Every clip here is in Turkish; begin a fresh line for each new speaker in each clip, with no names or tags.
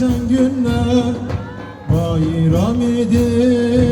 geçen günler bayram edin.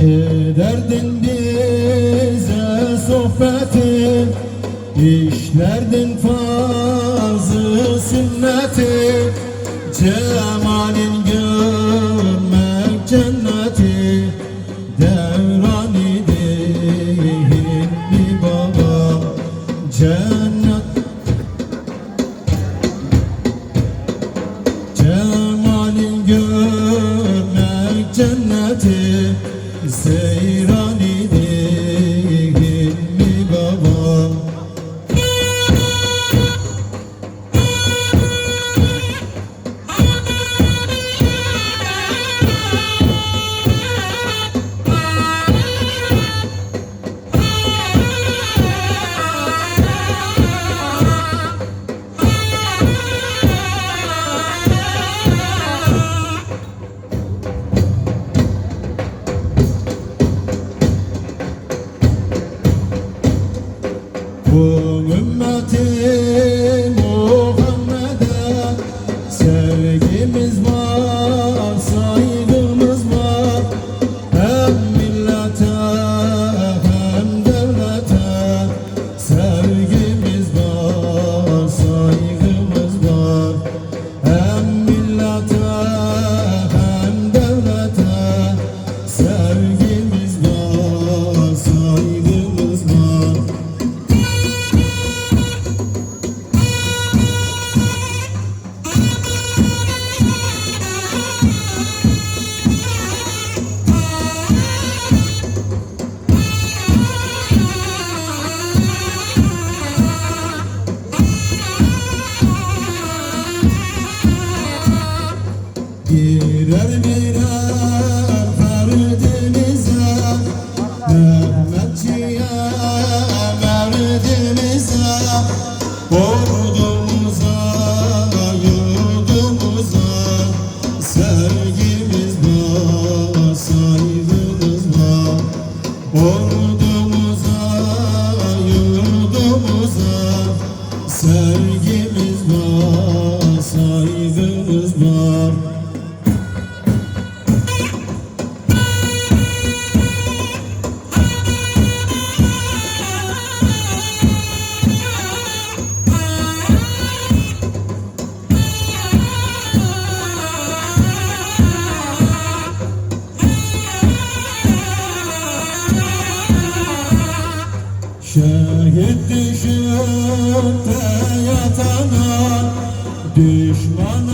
Ederdin bize sohbeti İşlerdin fazı sünneti. Cemalin görmek cenneti Devran idi Hilmi baba. Cennet. Cemalin görmek cenneti Seyran idi 봄은 마트 Birer birer ferdimize Mehmetçiye merdimize Ordumuza, yurdumuza Sevgimiz var, saygımız var. Ordumuza, Şehit düşüp de yatana Düşman